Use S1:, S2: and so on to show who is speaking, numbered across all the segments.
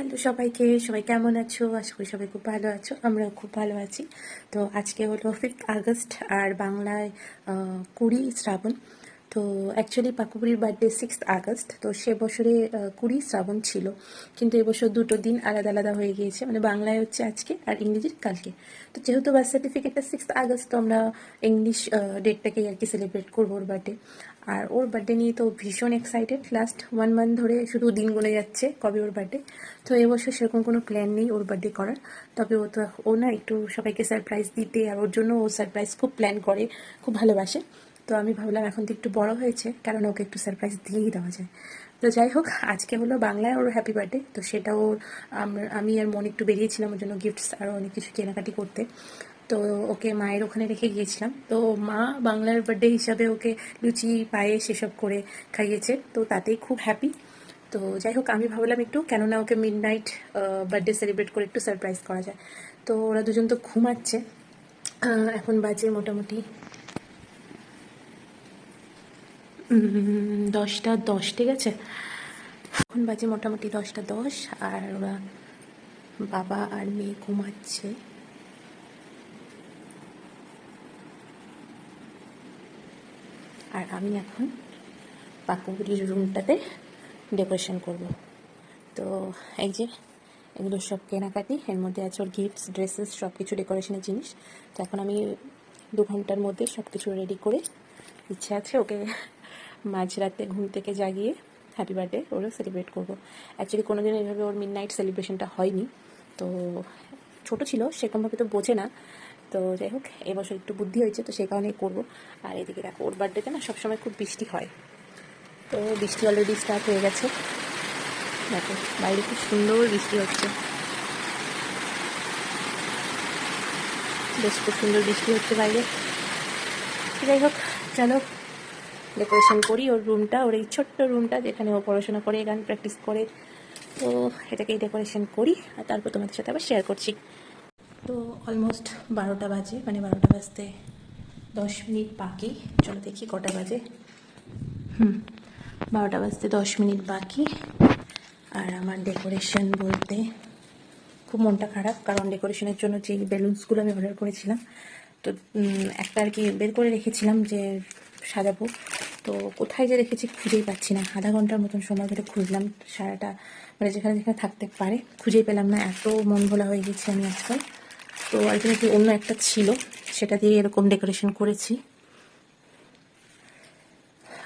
S1: Hello সবাইকে, সবাই কেমন আছো? আশা করি সবাই খুব ভালো আছো, আমরাও খুব ভালো আছি। তো আজকে হলো ফিফথ আগস্ট, আর বাংলায় কুড়ি শ্রাবণ। তো অ্যাকচুয়ালি পাকুপুরির বার্থডে সিক্স আগস্ট, তো সে বছরে কুড়ি শ্রাবণ ছিল। কিন্তু এবছর দুটো দিন আলাদা আলাদা হয়ে গিয়েছে। মানে বাংলায় হচ্ছে আজকে আর ইংরেজির কালকে। তো যেহেতু বার্থ সার্টিফিকেটটা সিক্স আগস্ট, তো আমরা ইংলিশ ডেটটাকেই আর কি সেলিব্রেট করব ওর বার্থডে আর ওর বার্থডে নিয়ে তো ভীষণ এক্সাইটেড লাস্ট ওয়ান মান্থ ধরে শুধু দিন গুনে যাচ্ছে কবে ওর বার্থডে তো এবছর সেরকম কোনো প্ল্যান নেই ওর বার্থডে করার। তবে ও তো, ও না একটু সবাইকে সারপ্রাইজ দিতে আর ওর জন্য ও সারপ্রাইজ খুব প্ল্যান করে, খুব ভালোবাসে। তো আমি ভাবলাম এখন তো একটু বড় হয়েছে কারণ ওকে একটু সারপ্রাইজ দিয়েই দেওয়া যায়। তো যাই হোক, আজকে হলো বাংলায় ওর হ্যাপি বার্থডে তো সেটা ওর, আমি আর মন একটু বেরিয়েছিলাম ওর জন্য গিফটস আর অনেক কিছু কেনাকাটি করতে। তো ওকে মায়ের ওখানে রেখে গিয়েছিলাম। তো মা বাংলার বার্থডে হিসাবে ওকে লুচি পায়ে সেসব করে খাইয়েছে, তো তাতেই খুব হ্যাপি তো যাই হোক, আমি ভাবলাম একটু, কেননা ওকে মিড নাইট বার্থডে সেলিব্রেট করে একটু সারপ্রাইজ করা যায়। তো ওরা দুজন তো ঘুমাচ্ছে এখন বাজে মোটামুটি দশটা দশ, ঠিক আছে? এখন বাজে মোটামুটি দশটা দশ, আর ওরা বাবা আর মেয়ে ঘুমাচ্ছে। আর আমি এখন পাকুগুড়ির রুমটাতে ডেকোরেশন করব। তো এই যে, এগুলো সব কেনাকাটি, এর মধ্যে আছে ওর গিফটস ড্রেসেস সব কিছু ডেকোরেশনের জিনিস। তো এখন আমি দু ঘণ্টার মধ্যে সব কিছু রেডি করে, ইচ্ছে আছে ওকে মাঝরাতে ঘুম থেকে জাগিয়ে হ্যাপি বার্থডে ওরা সেলিব্রেট করব। অ্যাকচুয়ালি কোনো দিন এইভাবে ওর মিড নাইট সেলিব্রেশনটা হয়নি। তো ছোট ছিল, সেরকমভাবে তো বোঝে না। তো যাই হোক, এবছর একটু বুদ্ধি হয়েছে, তো সেই কারণেই করব। আর এদিকে দেখো, ওর বার্থডেতে না সবসময় খুব বৃষ্টি হয়। তো বৃষ্টি অলরেডি স্টার্ট হয়ে গেছে। দেখো, বাইরে খুব সুন্দর বৃষ্টি হচ্ছে। বেশ খুব সুন্দর বৃষ্টি হচ্ছে বাইরে। যাই হোক, চলো। ডেকোরেশন করি, ওর রুমটা ওর এই ছোট্ট রুমটা যেখানে ও পড়াশোনা করে, গান প্র্যাকটিস করে। তো এটাকেই ডেকোরেশন করি আর তারপর তোমাদের সাথে আবার শেয়ার করছি। তো অলমোস্ট বারোটা বাজে মানে বারোটা বাজতে দশ মিনিট বাকি। চলো দেখি কটা বাজে। হুম, বারোটা বাজতে দশ মিনিট বাকি। আর আমার ডেকোরেশন বলতে খুব মনটা খারাপ, কারণ ডেকোরেশনের জন্য যে বেলুনসগুলো আমি অর্ডার করেছিলাম, তো একটা আর কি বের করে রেখেছিলাম যে সাজাবো। তো কোথায় যে রেখেছি খুঁজেই পাচ্ছি না। আধা ঘণ্টার মতন সময় ধরে খুঁজলাম সারাটা মানে যেখানে যেখানে থাকতে পারে, খুঁজেই পেলাম না। এত মন ভোলা হয়ে গেছি আমি আজকাল। তো আলটিমেটলি অন্য একটা ছিল, সেটা দিয়ে এরকম ডেকোরেশন করেছি।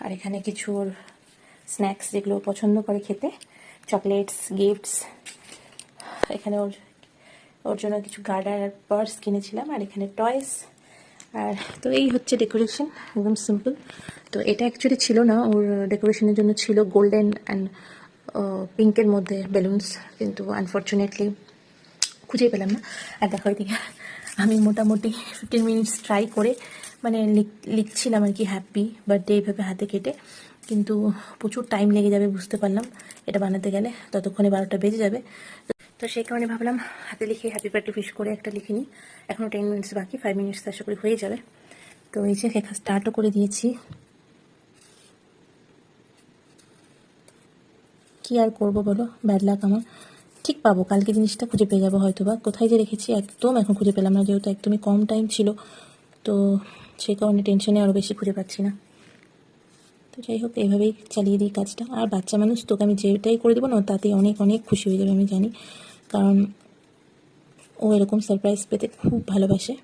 S1: আর এখানে কিছু স্ন্যাক্স যেগুলো পছন্দ করে খেতে চকলেটস গিফটস এখানে ওর ওর জন্য কিছু গার্ডার আর পার্স কিনেছিলাম। আর এখানে টয়েস আর তো এই হচ্ছে ডেকোরেশন একদম সিম্পল তো এটা অ্যাকচুয়ালি ছিল না, ওর ডেকোরেশনের জন্য ছিল গোল্ডেন অ্যান্ড পিঙ্কের মধ্যে বেলুনস কিন্তু আনফর্চুনেটলি খুঁজেই পেলাম না। আর দেখো এদিকে, আমি মোটামুটি ফিফটিন মিনিটস ট্রাই করে মানে লিখ- লিখছিলাম আর কি হ্যাপি বার্থডে এইভাবে হাতে কেটে, কিন্তু প্রচুর টাইম লেগে যাবে, বুঝতে পারলাম। এটা বানাতে গেলে ততক্ষণে বারোটা বেজে যাবে। তো সেই কারণে ভাবলাম হাতে লিখে হ্যাপি বার্থডে উইশ করে একটা লিখে নিই। এখনও টেন মিনিটস বাকি ফাইভ মিনিটস আশা করি হয়ে যাবে। তো এই যে লেখা স্টার্টও করে দিয়েছি। কি আর করব বলো? ব্যাড লাক আমার। ঠিক পাবো, কালকে জিনিসটা খুঁজে পেয়ে যাব হয়তো বা কোথায় যে রেখেছি একদম এখন খুঁজে পেলাম না, যেহেতু একদমই কম টাইম ছিল। তো সেই কারণে টেনশনে আরও বেশি খুঁজে পাচ্ছি না। তো যাই হোক এইভাবেই চালিয়ে দিই কাজটা। আর বাচ্চা মানুষ, তোকে আমি যেটাই করে দেবো না তাতে অনেক অনেক খুশি হয়ে যাবে, আমি জানি। কারণ ও এরকম সারপ্রাইজ পেতে খুব ভালোবাসে।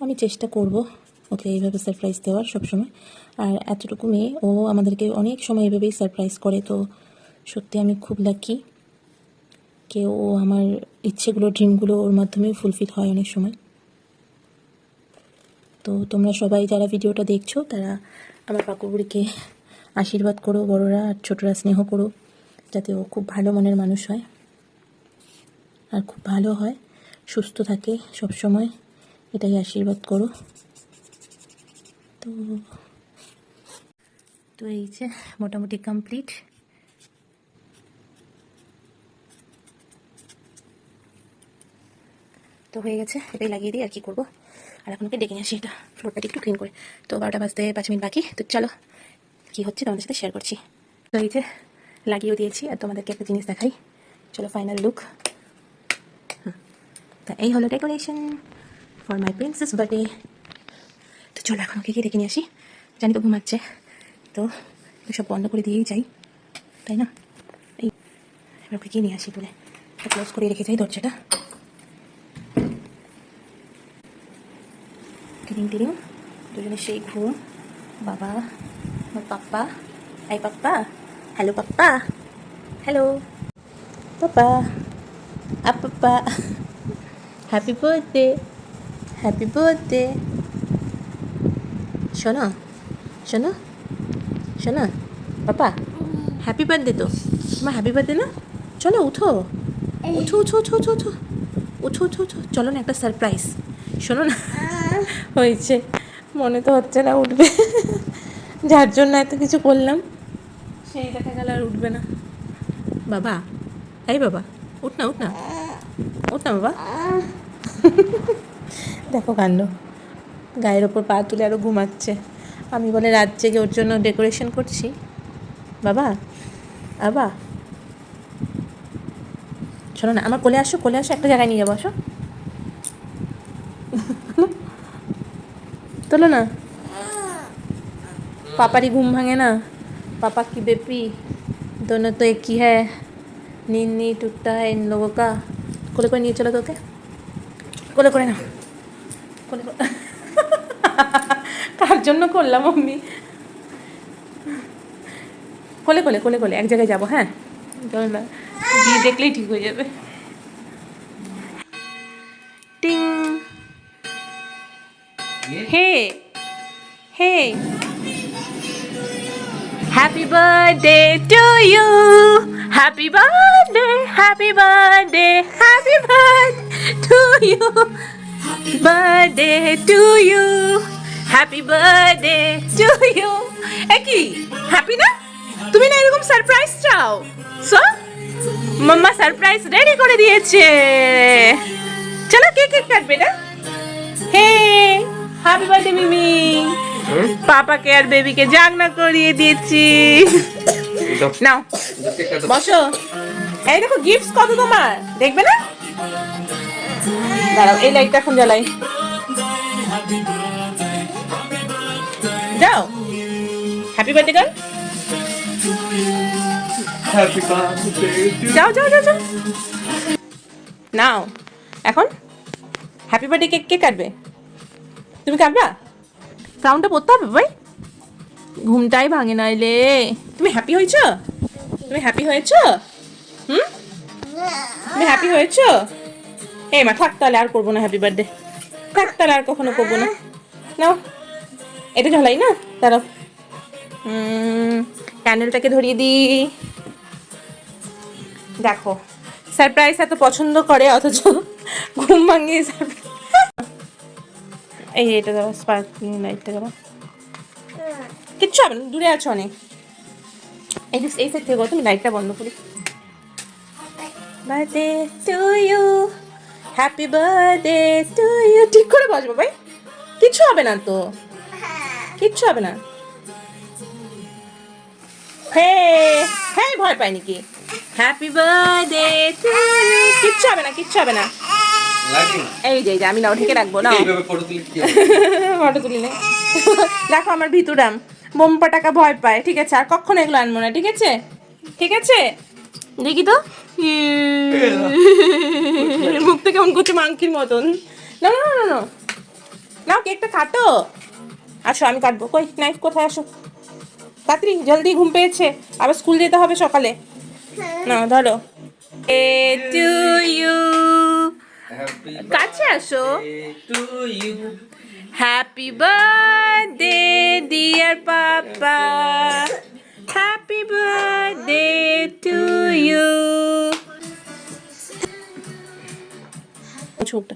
S1: আমি চেষ্টা করব ওকে এইভাবে সারপ্রাইজ দেওয়ার সবসময়। আর এতটুকু মেয়ে, ও আমাদেরকে অনেক সময় এভাবেই সারপ্রাইজ করে। তো সত্যি আমি খুব লাকি কেউ আমার ইচ্ছেগুলো ড্রিমগুলো ওর মাধ্যমেও ফুলফিল হয় অনেক সময়। তো তোমরা সবাই যারা ভিডিওটা দেখছ, তারা আমার পাকুবুড়িকে আশীর্বাদ করো, বড়রা আর ছোটরা স্নেহ করো, যাতে ও খুব ভালো মনের মানুষ হয় আর খুব ভালো হয়, সুস্থ থাকে সব সময় এটাই আশীর্বাদ করো। তো তো এই যে মোটামুটি কমপ্লিট তো হয়ে গেছে, এটাই লাগিয়ে দিই, আর কি করব? আর এখন ওকে ডেকে নিয়ে আসি এটা ফ্লোরটাকে একটু ক্লিন করে। তো বারোটা বাজতে পাঁচ মিনিট বাকি, তো চলো, কী হচ্ছে তোমাদের সাথে শেয়ার করছি। তো এই যে লাগিয়েও দিয়েছি, আর তোমাদেরকে একটা জিনিস দেখাই। চলো ফাইনাল লুক তা এই হলো decoration for my princess birthday তো চলো এখন ওকে গিয়ে ডেকে নিয়ে আসি। জানি তো ঘুমাচ্ছে তো সব বন্ধ করে দিয়েই যাই। তাই না? এই, এবার ওকে গিয়ে নিয়ে আসি বলে ক্লোজ করে রেখে যাই দরজাটা। টিরিং টিরিং দুজনে সেই ঘুম বাবা আমার পাপ্পা এই পাপ্পা হ্যালো পাপ্পা হ্যালো পাপ্পা আ পাপ্পা হ্যাপি বার্থডে হ্যাপি বার্থডে শোনো শোনো শোনো পাপা হ্যাপি বার্থডে তো তোমার হ্যাপি বার্থডে না? চলো উঠো উঠো উঠো উঠো উঠো উঠো উঠো উঠো উঠো চলো না একটা সারপ্রাইজ শোনো না। হয়েছে। মনে তো হচ্ছে না, উঠবে। যার জন্য এত কিছু করলাম। সেই দেখা গেল আর উঠবে না। বাবা, এই বাবা, উঠ না উঠ না। উঠ না বাবা। দেখো কাণ্ড। গায়ের ওপর পা তুলে আরও ঘুমাচ্ছে। আমি বলে রাত জেগে ওর জন্য ডেকোরেশন করছি। বাবা বাবা। শোনো না, আমার কোলে আসো কোলে আসো, একটা জায়গায় নিয়ে যাব, আসো। তোলো না পাপারই ঘুম ভাঙে না पापा की बेपी दोनों तो एक ही है नींद नहीं टूटता है इन लोगों का कोले कोले নিয়ে চলো তোকে কোলে করে না কোলে করে কার জন্য করলাম আমি কোলে কোলে কোলে কোলে এক জায়গায় যাবো হ্যাঁ চলো না গিয়ে দেখলেই ঠিক হয়ে যাবে টিং Hey hey happy birthday to you happy birthday happy birthday happy birthday to you birthday to you happy birthday to you এ কি হ্যাপি না তুমি না এরকম সারপ্রাইজ চাও? সো মাম্মা সারপ্রাইজ রেডি করে দিয়েছে। চলো কেক কেক কাটবে না? হে হ্যাপি বার্থডে মিমি পাপাকে আর বেবিকে জাগনা করিয়ে দিয়েছি। নাও বসো। এই দেখো গিফটস কত তোমার? দেখবে না? দাঁড়াও এই লাইটটা এখন জ্বালাই। যাও। হ্যাপি বার্থডে
S2: to
S1: যাও যাও যাও যাও। নাও এখন। হ্যাপি বার্থডে কেক কে কাটবে। তুমি কাটবা সাউন্ডটা পড়তে হবে, ভাই। ঘুমটাই ভাঙে নাইলে তুমি হ্যাপি হয়েছ? তুমি হ্যাপি হয়েছ? হুম? তুমি হ্যাপি হয়েছ? এই মা, থাক তাহলে, আর করব না হ্যাপি বার্থডে থাক তাহলে, আর কখনো করব না। নাও। এটা ঝালাই না? দাঁড়াও। ক্যান্ডেলটাকে ধরিয়ে দিই দেখো। সারপ্রাইজ এত পছন্দ করে, অথচ ঘুম ভাঙিয়ে সারপ্রাইজ এই এটা দেবো স্পার্কিং লাইটটা দেবো কিচ্ছু হবে না, দূরে আছো অনেক। এই এই সাইড থেকে তুমি লাইটটা বন্ধ করি। Birthday to you happy birthday to you ঠিক করে বসবো ভাই। কিচ্ছু হবে না তো। কিচ্ছু হবে না। হে হ্যাঁ ভয় পাই নাকি হ্যাপি বার্থডে টু ইউ কিচ্ছু হবে না, কিচ্ছু হবে না? এই যে এই যে আমি নাও ঢেকে রাখব না
S2: ফটো তুলে
S1: নে। দেখো আমার ভিতুরাম বোম পাটাকা ভয় পায় ঠিক আছে? আর কখনো এগুলো আনব না ঠিক আছে? ঠিক আছে? দেখি তো। মুখটা কেমন করছে মাংকির মতন। না না না না নাও কেকটা কাটো। আসো আমি কাটবো। কই নাইফ কোথায়? আসো। তাড়াতাড়ি জলদি ঘুম পেয়েছে। আবার স্কুল যেতে হবে সকালে। না ধরো। এ টু ইউ। কাছে আসো. Happy birthday, dear Papa. Happy birthday to you. ছোটটা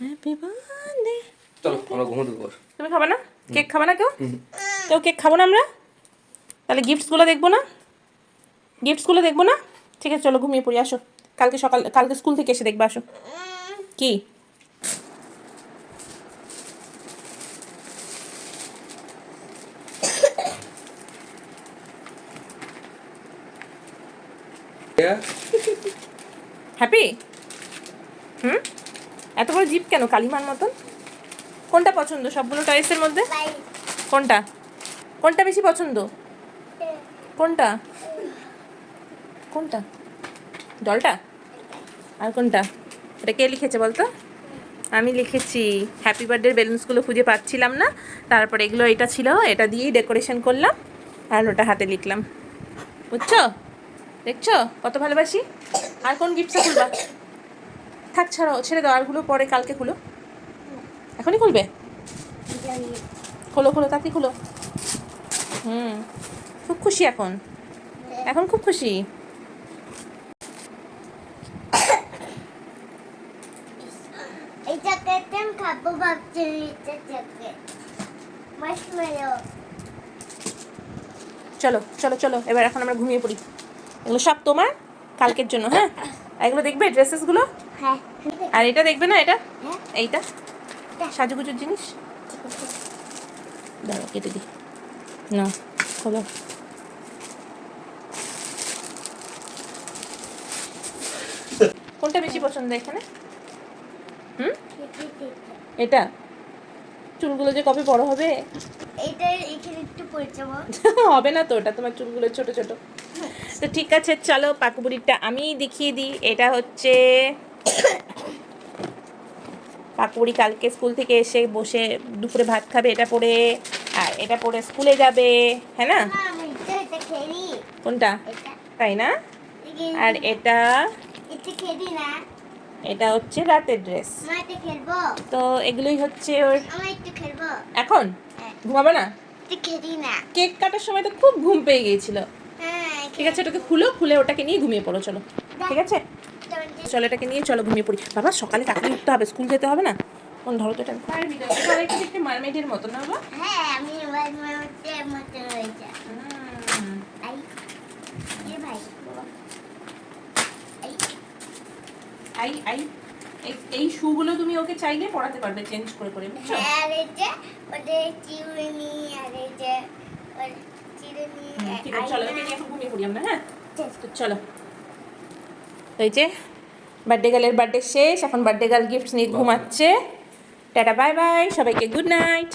S1: হ্যাপি বার্থডে
S2: চলো আমরা ঘুমোতে বস
S1: তুমি খাবে না? কেক খাবে না কেউ? কেউ কেক খাব না আমরা? তাহলে গিফটসগুলো দেখব না? গিফটসগুলো দেখব না? ঠিক আছে চলো ঘুমিয়ে পড়ি আসো। কালকে সকাল কালকে স্কুল থেকে এসে দেখবে আসো। কি? হ্যাপি? হুম? এত বড় জিপ কেন? কালিমার মতন? কোনটা পছন্দ? সবগুলো টয়েসের মধ্যে? কোনটা? কোনটা বেশি পছন্দ? কোনটা? কোনটা? জলটা আর কোনটা? এটা কে লিখেছে বলতো? আমি লিখেছি হ্যাপি বার্থডে বেলুনসগুলো খুঁজে পাচ্ছিলাম না। তারপর এগুলো এটা ছিল, এটা দিয়েই ডেকোরেশন করলাম আর ওটা হাতে লিখলাম। বুঝছ? দেখছ? কত ভালোবাসি? আর কোন গিফটসটা খুলবা? থাক ছাড়াও ছেড়ে দাও আরগুলো পরে কালকে খুলো। এখনই খুলবে? খোলো খোলো তাড়াতাড়ি খোলো। হুম, খুব খুশি এখন। এখন খুব খুশি
S3: এই চকলেটটা আমি খাব ভাবছি এটা চকলেট মার্শমেলো
S1: চলো চলো চলো এবার এখন আমরা ঘুমিয়ে পড়ি। এগুলো সব তোমার কালকের জন্য হ্যাঁ? এগুলো দেখবে ড্রেসেসগুলো?
S3: হ্যাঁ।
S1: আর এটা দেখবে না এটা?
S3: হ্যাঁ।
S1: এইটা? সাজুগুজুর জিনিস? দাঁড়াও কেটে দিই। না খোলো। কোনটা বেশি পছন্দ এখানে? হুম? এটা? চুলগুলো যে কবে বড় হবে?
S3: এখানে একটু
S1: হবে না তো ওটা তোমার চুলগুলো ছোট ছোট। তো ঠিক আছে চলো পাকুবুড়িটা আমি দেখিয়ে দিই। এটা হচ্ছে পাকুবুড়ি কালকে স্কুল থেকে এসে বসে দুপুরে ভাত খাবে এটা পরে আর এটা পরে স্কুলে যাবে হ্যাঁ না? কোনটা? তাই না? আর এটা
S3: এটা
S1: হচ্ছে রাতের ড্রেস তো এগুলোই হচ্ছে ওর এখন?
S3: হ্যাঁ।
S1: ঘুমাবে না? কেক কাটার সময় তো খুব ঘুম পেয়ে গিয়েছিল।
S3: হ্যাঁ
S1: ঠিক আছে ওটাকে খুলো খুলে ওটাকে নিয়ে ঘুমিয়ে পড়ো চলো। ঠিক আছে? চলো এটাকে নিয়ে চলো ঘুমিয়ে পড়ি। বাবা সকালে তাড়াতাড়ি উঠতে হবে স্কুল যেতে হবে না? কোন ধরো তো এটা। দেখতে মারমেডের মতো না বাবা?
S3: হ্যাঁ আমি ওয়াই মতে রয়েছে আই এ ভাই আই
S1: আই আই এই- এই শুগুলো তুমি ওকে চাইলে পড়াতে পারবে চেঞ্জ করে করে বুঝছ?
S3: হ্যাঁ আর এই যে ওদের চিরুনি আর এই যে ওর চিরুনি
S1: হুম, ঠিক আছে চলো ওকে নিয়ে এখন ঘুমিয়ে পড়ি আমরা হ্যাঁ? তো চলো। এই যে বার্থডে গার্লের বার্থডে শেষ এখন বার্থডে গার্ল গিফট নিয়ে ঘুমাচ্ছে। টাটা বাই বাই সবাইকে গুড নাইট